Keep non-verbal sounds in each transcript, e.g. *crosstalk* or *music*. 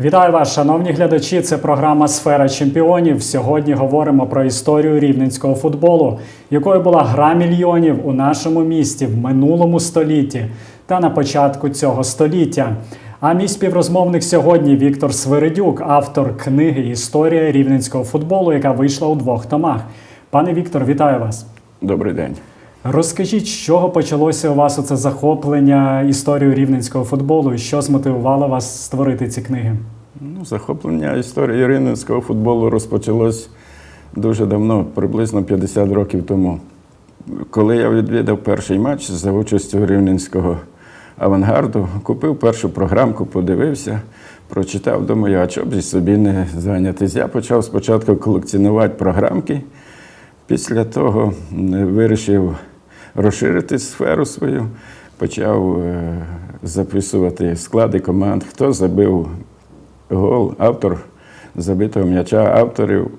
Вітаю вас, шановні глядачі. Це програма Сфера чемпіонів. Сьогодні говоримо про історію рівненського футболу, якою була гра мільйонів у нашому місті в минулому столітті та на початку цього століття. А мій співрозмовник сьогодні Віктор Свиридюк, автор книги Історія рівненського футболу, яка вийшла у двох томах. Пане Віктор, вітаю вас. Добрий день. Розкажіть, з чого почалося у вас оце захоплення історією рівненського футболу і що змотивувало вас створити ці книги? Ну, захоплення історії рівненського футболу розпочалось дуже давно, приблизно 50 років тому. Коли я відвідав перший матч за участю рівненського авангарду, купив першу програмку, подивився, прочитав, думаю, а чого б собі не зайнятися. Я почав спочатку колекціонувати програмки. Після того м, вирішив розширити сферу свою, почав е, записувати склади команд, хто забив гол, автор забитого м'яча, авторів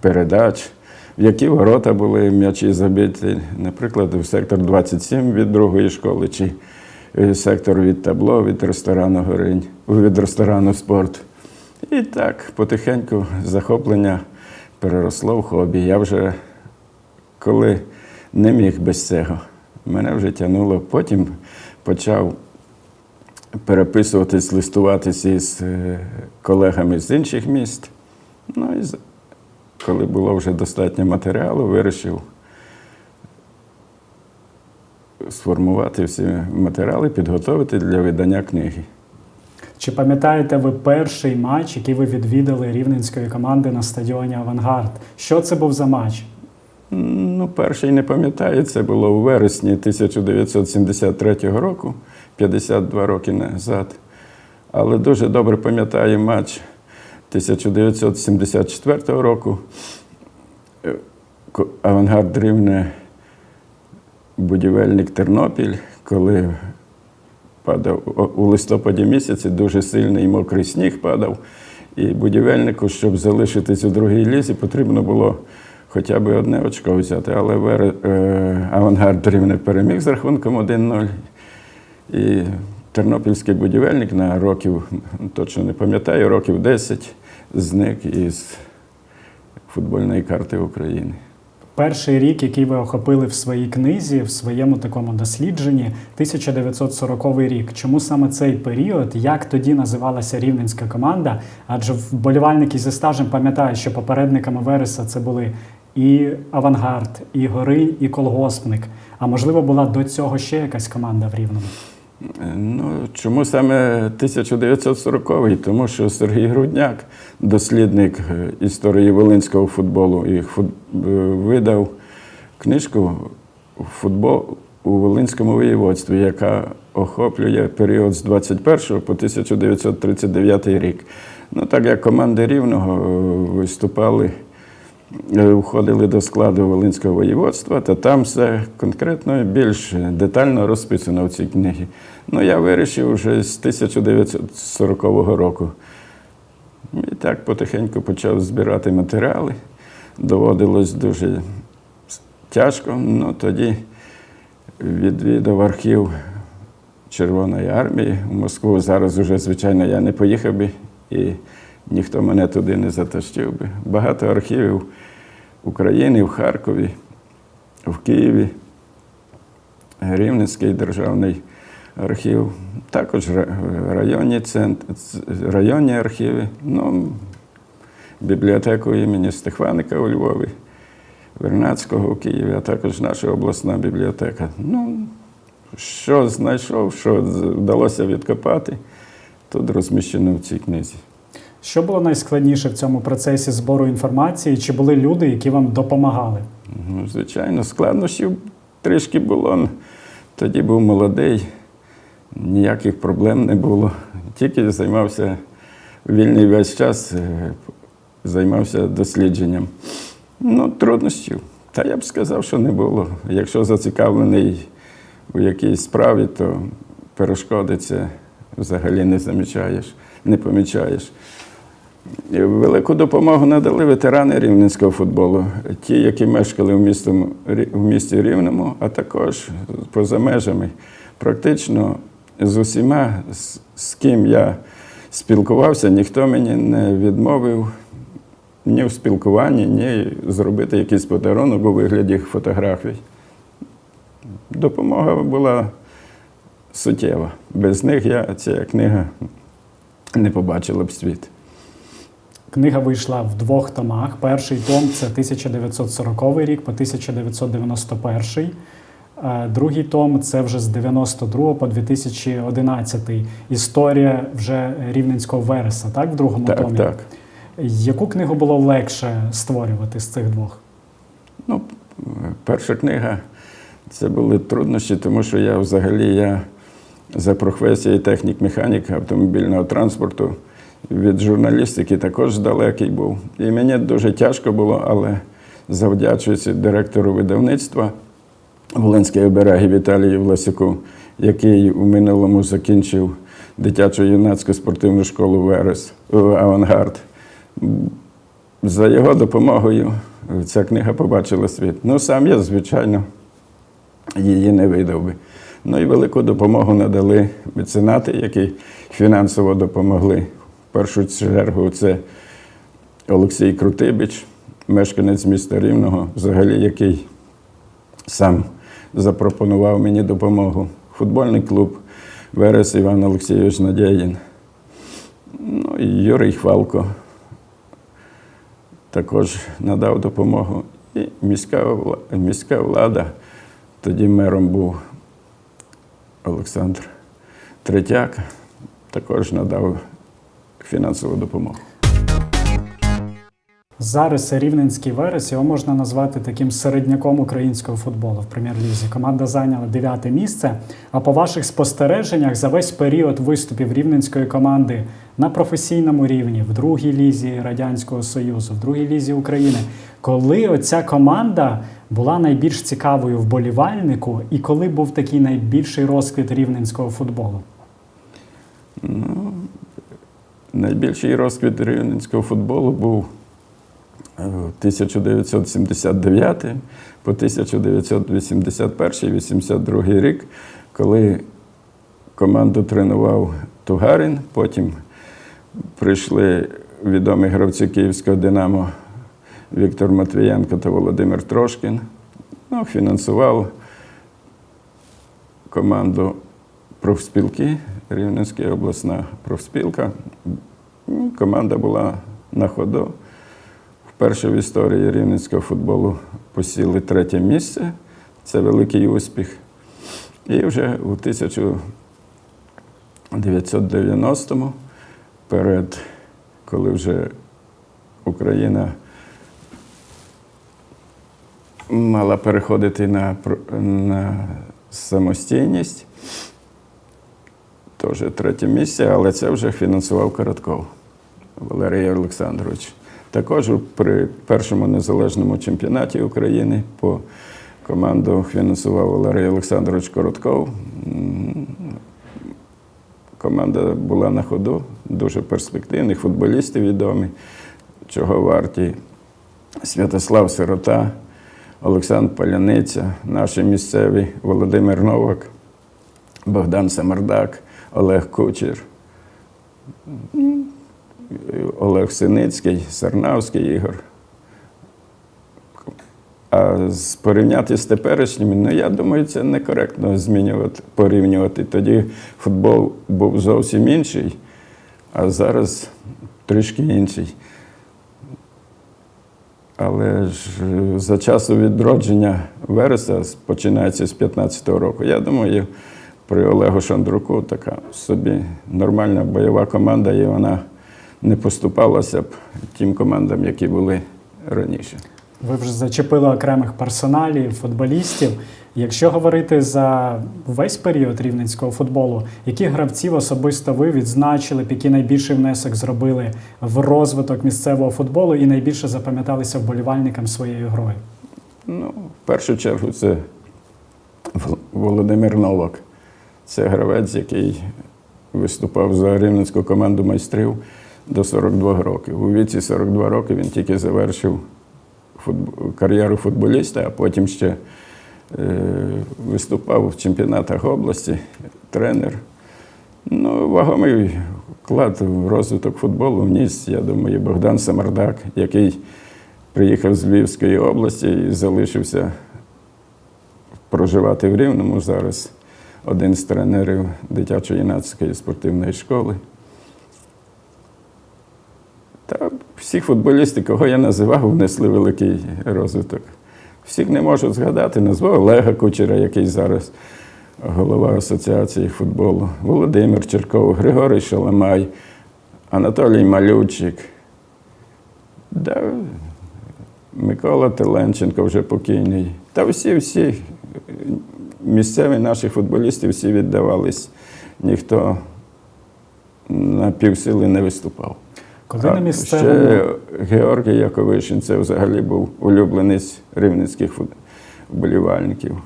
передач, в які ворота були м'ячі забиті, наприклад, в сектор 27 від другої школи, чи е, сектор від табло, від ресторану Горинь, від ресторану спорт. І так потихеньку захоплення переросло в хобі. Я вже коли не міг без цього, мене вже тягнуло. Потім почав переписуватись, листуватися із е, колегами з інших міст. Ну і коли було вже достатньо матеріалу, вирішив сформувати всі матеріали, підготовити для видання книги. Чи пам'ятаєте ви перший матч, який ви відвідали рівненської команди на стадіоні Авангард? Що це був за матч? Ну, перший не пам'ятаю, це було у вересні 1973 року, 52 роки назад. Але дуже добре пам'ятаю матч 1974 року. Е, Авангард Рівне, будівельник Тернопіль, коли падав у листопаді місяці, дуже сильний мокрий сніг падав. І будівельнику, щоб залишитись у другій лізі, потрібно було хоча б одне очко взяти. Але е, авангард Рівне переміг з рахунком 1-0. І тернопільський будівельник на років, точно не пам'ятаю, років 10 зник із футбольної карти України. Перший рік, який ви охопили в своїй книзі, в своєму такому дослідженні, 1940 рік. Чому саме цей період? Як тоді називалася рівненська команда? Адже вболівальники зі стажем пам'ятають, що попередниками Вереса це були і Авангард, і Горинь, і Колгоспник. А можливо, була до цього ще якась команда в Рівному? Ну, чому саме 1940-й? Тому що Сергій Грудняк, дослідник е, історії волинського футболу, і фут- е, видав книжку «Футбол у Волинському воєводстві, яка охоплює період з 21 по 1939 рік. Ну, так як команди Рівного е, виступали входили до складу Волинського воєводства, та там все конкретно більш детально розписано в цій книгі. Ну, я вирішив вже з 1940 року. І так потихеньку почав збирати матеріали. Доводилось дуже тяжко. Ну, тоді відвідав архів Червоної армії в Москву. Зараз вже, звичайно, я не поїхав би і ніхто мене туди не затащив би. Багато архівів України в Харкові, в Києві, Рівненський державний архів, також районні, цент... ц- районні архіви, ну, бібліотеку імені Стефаника у Львові, Вернацького у Києві, а також наша обласна бібліотека. Ну, що знайшов, що вдалося відкопати, тут розміщено в цій книзі. Що було найскладніше в цьому процесі збору інформації? Чи були люди, які вам допомагали? Ну, звичайно, складнощів трішки було. Тоді був молодий, ніяких проблем не було. Тільки займався вільний весь час, е, займався дослідженням. Ну, труднощів. Та я б сказав, що не було. Якщо зацікавлений у якійсь справі, то перешкоди це взагалі не замічаєш, не помічаєш. Велику допомогу надали ветерани рівненського футболу, ті, які мешкали в, містом, в місті Рівному, а також поза межами. Практично з усіма, з ким я спілкувався, ніхто мені не відмовив ні в спілкуванні, ні зробити якийсь подарунок у вигляді фотографій. Допомога була суттєва. Без них я ця книга не побачила б світ. Книга вийшла в двох томах. Перший том це 1940 рік по 1991. Е, Другий том це вже з 92 по 2011. Історія вже рівненського вереса, так? В другому Так, томі. так. Яку книгу було легше створювати з цих двох? Ну, перша книга це були труднощі, тому що я взагалі я за професією технік-механік автомобільного транспорту від журналістики також далекий був. І мені дуже тяжко було, але завдячуючи директору видавництва Волинської обереги Віталію Власюку, який у минулому закінчив дитячу юнацьку спортивну школу Верес Авангард. За його допомогою ця книга побачила світ. Ну, сам я, звичайно, її не видав би. Ну і велику допомогу надали меценати, які фінансово допомогли. Першу чергу це Олексій Крутибич, мешканець міста Рівного, взагалі, який сам запропонував мені допомогу. Футбольний клуб Верес Іван Олексійович Надєїн. Ну і Юрій Хвалко також надав допомогу. І міська, міська влада, тоді мером був Олександр Третяк, також надав фінансову допомогу. Зараз Рівненський Верес його можна назвати таким середняком українського футболу в прем'єр-лізі. Команда зайняла дев'яте місце. А по ваших спостереженнях за весь період виступів рівненської команди на професійному рівні, в другій лізі Радянського Союзу, в другій лізі України, коли оця команда була найбільш цікавою вболівальнику, і коли був такий найбільший розквіт рівненського футболу? Найбільший розквіт рівненського футболу був е, 1979 по 1981-82 рік, коли команду тренував Тугарін, потім прийшли відомі гравці Київського Динамо Віктор Матвієнко та Володимир Трошкін. Ну, фінансував команду профспілки, Рівненська обласна профспілка. Ну, Команда була на ходу. Вперше в історії рівненського футболу посіли третє місце. Це великий успіх. І вже у 1990-му, перед, коли вже Україна мала переходити на, на самостійність, теж третє місце, але це вже фінансував Коротков Валерій Олександрович. Також при першому незалежному чемпіонаті України по команду фінансував Валерій Олександрович Коротков. Команда була на ходу, дуже перспективні, футболісти відомі, чого варті Святослав Сирота, Олександр Паляниця, наші місцеві Володимир Новак, Богдан Самардак, Олег Кучер, Олег Синицький, Сарнавський Ігор. А порівняти з теперішніми, ну я думаю, це некоректно змінювати, порівнювати. Тоді футбол був зовсім інший, а зараз трішки інший. Але ж е, за часу відродження Вереса починається з 15-го року. Я думаю, при Олегу Шандруку така собі нормальна бойова команда, і вона не поступалася б тим командам, які були раніше. Ви вже зачепили окремих персоналів, футболістів. Якщо говорити за весь період рівненського футболу, яких гравців особисто ви відзначили б, які найбільший внесок зробили в розвиток місцевого футболу і найбільше запам'яталися вболівальникам своєю грою? Ну, в першу чергу, це Володимир Новак. Це гравець, який виступав за рівненську команду майстрів до 42 років. У віці 42 роки він тільки завершив футб- кар'єру футболіста, а потім ще е, виступав в чемпіонатах області, тренер. Ну, вагомий вклад в розвиток футболу вніс, я думаю, Богдан Самардак, який приїхав з Львівської області і залишився проживати в Рівному зараз. Один з тренерів дитячо-юнацької спортивної школи. Та всі футболісти, кого я називав, внесли великий розвиток. Всіх не можу згадати. Назвав Олега Кучера, який зараз голова Асоціації футболу, Володимир Черков, Григорій Шаламай, Анатолій Малючик. Да, Микола Теленченко вже покійний. Та всі, всі місцеві наші футболісти всі віддавались. Ніхто на півсили не виступав. Коли на місцевому Ще Георгій Яковишин це взагалі був улюбленець рівненських фут- вболівальників.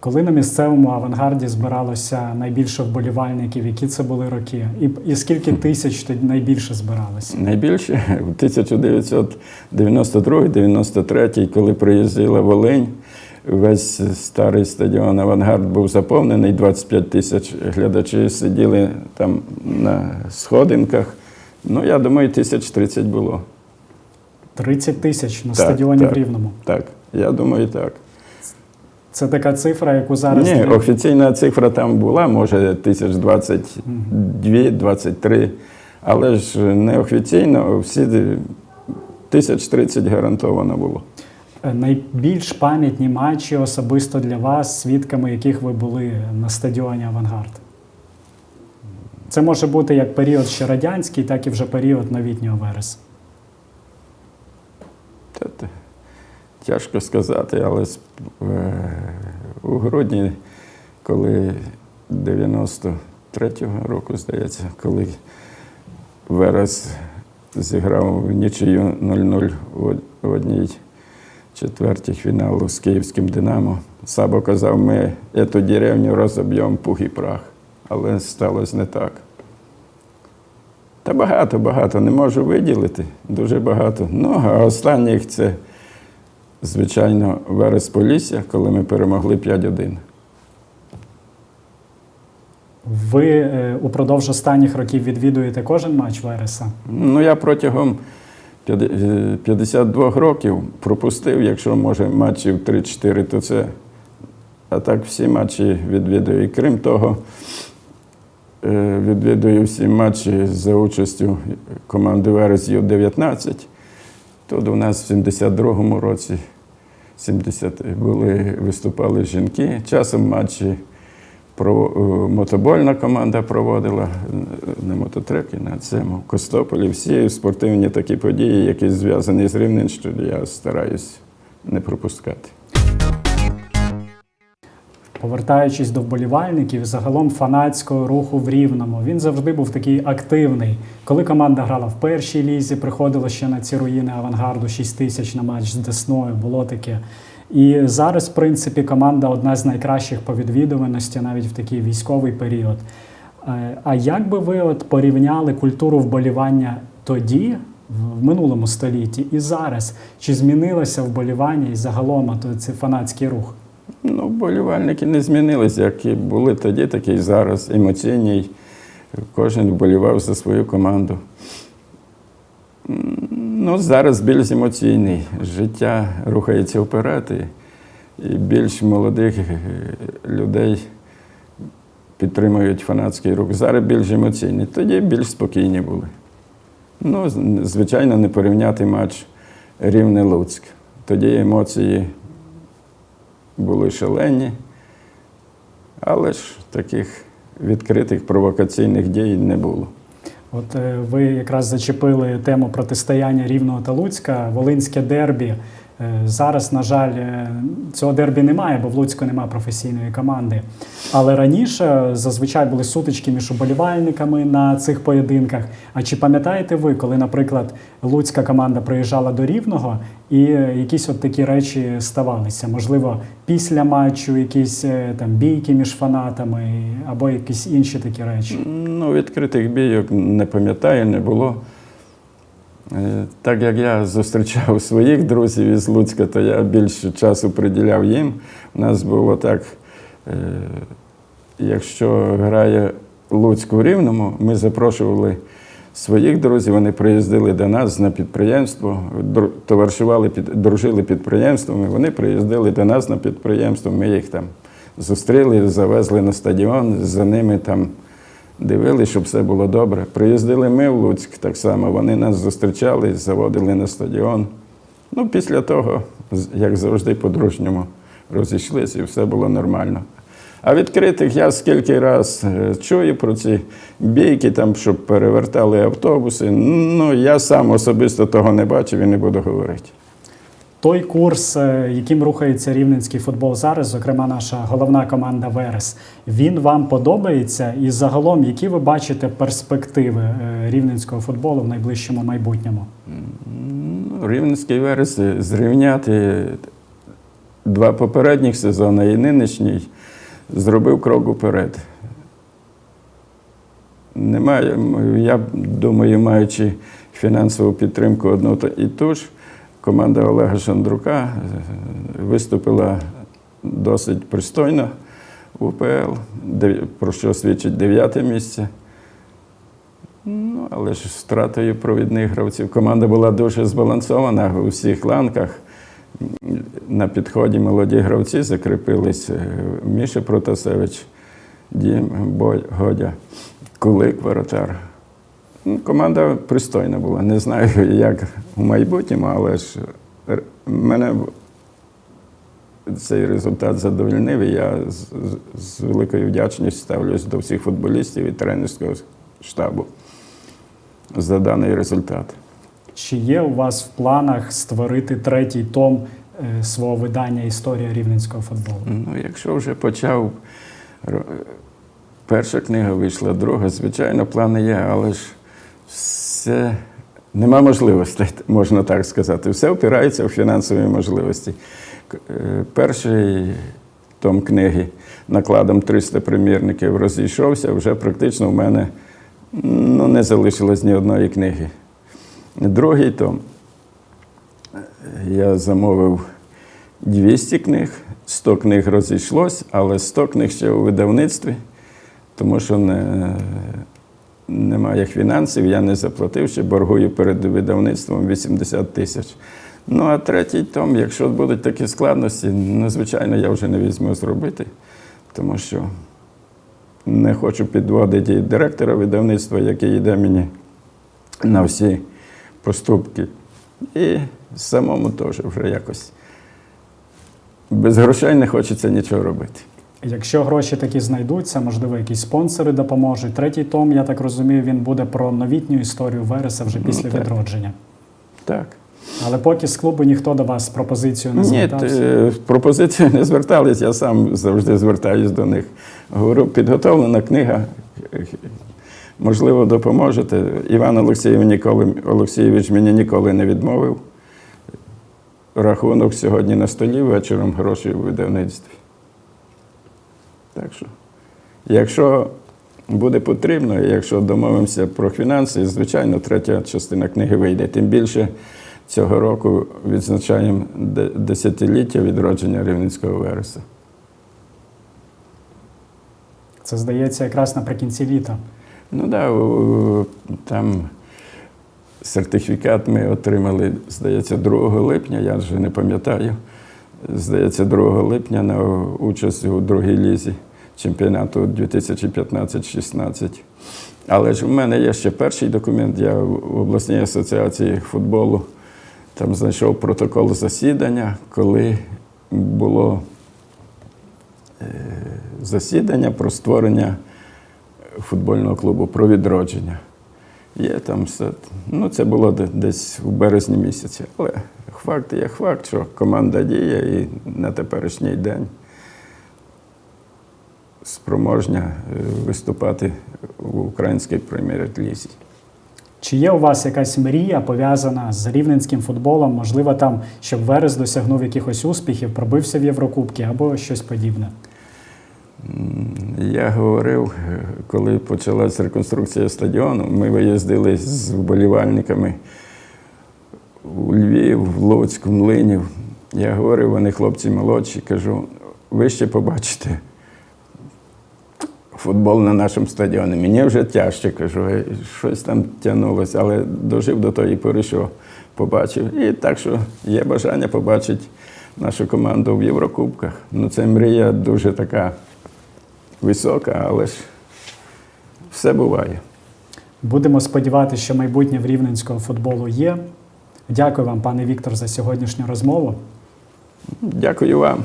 Коли на місцевому авангарді збиралося найбільше вболівальників, які це були роки? І, і скільки тисяч тоді найбільше збиралося? Найбільше *laughs* в 1992-93, коли приїздила Волинь, весь старий стадіон Авангард був заповнений, 25 тисяч глядачів сиділи там на сходинках. Ну, я думаю, тисяч 30 було. 30 тисяч на Так, стадіоні так. в Рівному. Так, я думаю, так. Це така цифра, яку зараз Ні, офіційна цифра там була, може, тисяч 22, 23, але ж неофіційно всі тисяч 30 гарантовано було. Е, найбільш пам'ятні матчі особисто для вас, свідками яких ви були на стадіоні Авангард. Це може бути як період ще радянський, так і вже період новітнього та, тяжко сказати, але е, у грудні, коли 93-го року, здається, коли Верес зіграв в нічию 0-0 в- в одній четвертій фіналу з київським Динамо. Сабо казав, ми цю деревню розоб'ємо пух і прах. Але сталося не так. Та багато, багато, не можу виділити, дуже багато. Ну, а останніх це, звичайно, Верес Полісся, коли ми перемогли 5-1. Ви е, упродовж останніх років відвідуєте кожен матч Вереса. Ну, я протягом 52 років пропустив, якщо може матчів 3-4, то це. А так всі матчі відвідую. І крім того, е, відвідую всі матчі за участю команди Верес Ю-19. Тут у нас в 72-му році 70 були, виступали жінки. Часом матчі е, мотобольна команда проводила е, не мототреки, на цьому Костополі. Всі спортивні такі події, які зв'язані з Рівненщиною, я стараюсь не пропускати. Повертаючись до вболівальників, загалом фанатського руху в Рівному, він завжди був такий активний. Коли команда грала в першій лізі, приходило ще на ці руїни авангарду 6 тисяч на матч з Десною, було таке. І зараз, в принципі, команда одна з найкращих по відвідуваності, навіть в такий військовий період. Е, А як би ви от порівняли культуру вболівання тоді, в минулому столітті, і зараз? Чи змінилося вболівання і загалом цей фанатський рух? Ну, вболівальники не змінилися, як і були тоді, так і зараз. Емоційні. Кожен вболівав за свою команду. Ну, зараз більш емоційний. Життя рухається вперед, і, більш молодих е, людей підтримують фанатський рух. Зараз більш емоційний. Тоді більш спокійні були. Ну, звичайно, не порівняти матч Рівне-Луцьк. Тоді емоції були шалені, але ж таких відкритих провокаційних дій не було. От е, ви якраз зачепили тему протистояння Рівного та Луцька, Волинське дербі. Е, Зараз, на жаль, е, цього дербі немає, бо в Луцьку немає професійної команди. Але раніше зазвичай були сутички між уболівальниками на цих поєдинках. А чи пам'ятаєте ви, коли, наприклад, луцька команда приїжджала до Рівного і е, якісь от такі речі ставалися? Можливо, після матчу якісь там бійки між фанатами або якісь інші такі речі? Ну, відкритих бійок не пам'ятаю, не було. Е, Так як я зустрічав своїх друзів із Луцька, то я більше часу приділяв їм. У нас було так, е, якщо грає Луцьку Рівному ми запрошували своїх друзів, вони приїздили до нас на підприємство, товаришували, під, дружили підприємствами, вони приїздили до нас на підприємство, ми їх там зустріли, завезли на стадіон, за ними там дивилися, щоб все було добре. Приїздили ми в Луцьк так само, вони нас зустрічали, заводили на стадіон. Ну, після того, як завжди, по-дружньому розійшлися і все було нормально. А відкритих я скільки раз е, чую про ці бійки, там, щоб перевертали автобуси. Ну, я сам особисто того не бачив і не буду говорити. Той курс, е, яким рухається рівненський футбол зараз, зокрема наша головна команда Верес, він вам подобається? І загалом, які ви бачите перспективи е, рівненського футболу в найближчому майбутньому? Ну, Рівненський верес е, зрівняти два попередніх сезони і нинішній зробив крок уперед. Немає, я думаю, маючи фінансову підтримку одну і ту ж, команда Олега Шандрука е, виступила досить пристойно в УПЛ, про що свідчить дев'яте місце. Ну, але ж втратою провідних гравців. Команда була дуже збалансована у всіх ланках. На підході молоді гравці закріпились. е, Міша Протасевич, Дім Годя, Кулик, воротар. Команда пристойна була. Не знаю, *laughs* як у майбутньому, але ж мене цей результат задовольнив. І я з, з- з великою вдячністю ставлюсь до всіх футболістів і тренерського штабу за даний результат. Чи є у вас в планах створити третій том е, свого видання Історія рівненського футболу? Ну, якщо вже почав, перша книга вийшла, друга, звичайно, плани є, але ж все нема можливостей, *laughs* можна так сказати. Все опирається в фінансові можливості. Е, Перший том книги накладом 300 примірників розійшовся, вже практично в мене ну, не залишилось ні одної книги. Другий том я замовив 200 книг, 100 книг розійшлось, але 100 книг ще у видавництві, тому що не, немає фінансів, я не заплатив, ще боргую перед видавництвом 80 тисяч. Ну, а третій том, якщо будуть такі складності, ну, звичайно, я вже не візьму зробити, тому що не хочу підводити директора видавництва, який йде мені на всі поступки. І самому теж вже якось без грошей не хочеться нічого робити. Якщо гроші такі знайдуться, можливо, якісь спонсори допоможуть. Третій том, я так розумію, він буде про новітню історію Вереса вже Ну, після так. відродження. Так. Але поки з клубу ніхто до вас з пропозицією не Ні, звертався. е, пропозиції не звертались, я сам завжди звертаюсь до них. Говорю, підготовлена книга, можливо, допоможете. Іван Олексійович, ніколи, Олексійович мені ніколи не відмовив. Рахунок сьогодні на столі, вечором гроші у видавництві. Так що, якщо буде потрібно, якщо домовимося про фінанси, звичайно, третя частина книги вийде. Тим більше цього року відзначаємо десятиліття відродження Рівненського вереса. Це здається якраз наприкінці літа. Ну так, да, там сертифікат ми отримали, здається, 2 липня, я вже не пам'ятаю. Здається, 2 липня на участь у другій лізі чемпіонату 2015-16. Але ж в мене є ще перший документ. Я в обласній асоціації футболу там знайшов протокол засідання, коли було е, засідання про створення футбольного клубу про відродження. Є там все. Ну, це було десь у березні місяці. Але факт є факт, що команда діє і на теперішній день спроможня е, виступати в українській прем'єр-лізі. Чи є у вас якась мрія пов'язана з рівненським футболом? Можливо, там, щоб Верес досягнув якихось успіхів, пробився в Єврокубки або щось подібне? Я говорив, е, коли почалась реконструкція стадіону, ми виїздили з вболівальниками у Львів, в Луцьк, в Млинів. Я говорив, вони хлопці молодші, кажу, ви ще побачите футбол на нашому стадіоні. Мені вже тяжче, кажу, щось там тягнулося, але дожив до тої пори, що побачив. І так що є бажання побачити нашу команду в Єврокубках. Ну, це мрія дуже така висока, але ж все буває. Будемо сподіватися, що майбутнє в рівненського футболу є. Дякую вам, пане Віктор, за сьогоднішню розмову. Дякую вам.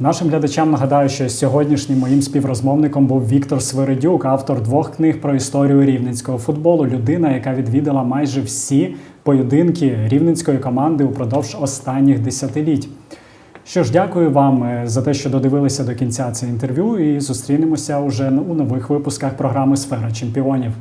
Нашим глядачам нагадаю, що сьогоднішнім моїм співрозмовником був Віктор Свиридюк, автор двох книг про історію рівненського футболу. Людина, яка відвідала майже всі поєдинки рівненської команди упродовж останніх десятиліть. Що ж, дякую вам е, за те, що додивилися до кінця це інтерв'ю, і зустрінемося уже у нових випусках програми Сфера чемпіонів.